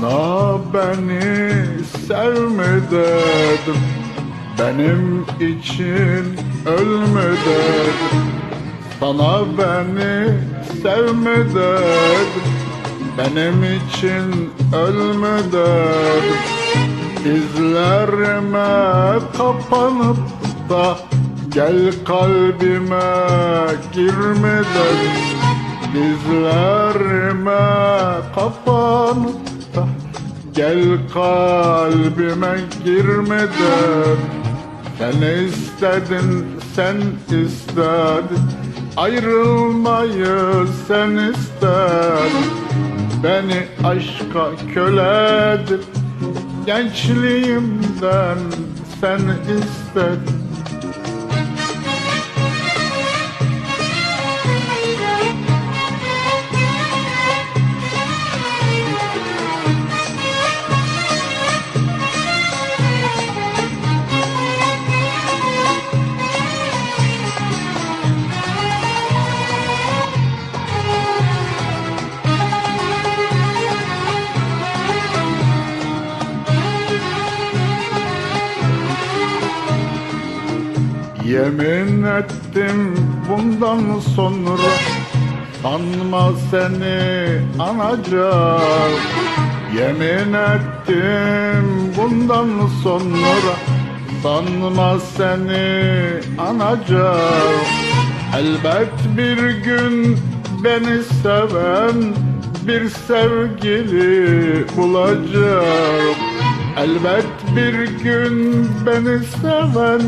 Sana beni sevme dedim. Benim için ölme dedim. Sana beni sevme dedim. Benim için ölme dedim. İzlerime kapanıp da Gel kalbime girme dedim. Dizlerime kapanıp Gel kalbime girmeden Sen istedin, sen istedin. Ayrılmayı sen istedin Beni aşka köle edip Gençliğimden sen istedin Yemin ettim bundan sonra Sanma seni anacağım Yemin ettim bundan sonra Sanma seni anacağım Elbet bir gün beni seven Bir sevgili bulacağım Elbet bir gün beni seven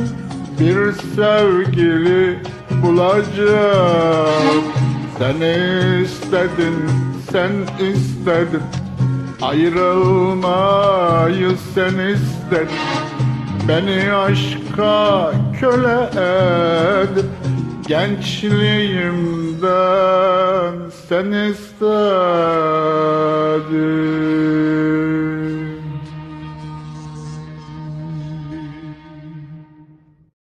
bir sevgili bulacağım. Sen istedin, sen istedin. Ayrılmayı sen istedin. Beni aşka köle edip Gençliğimden sen istedin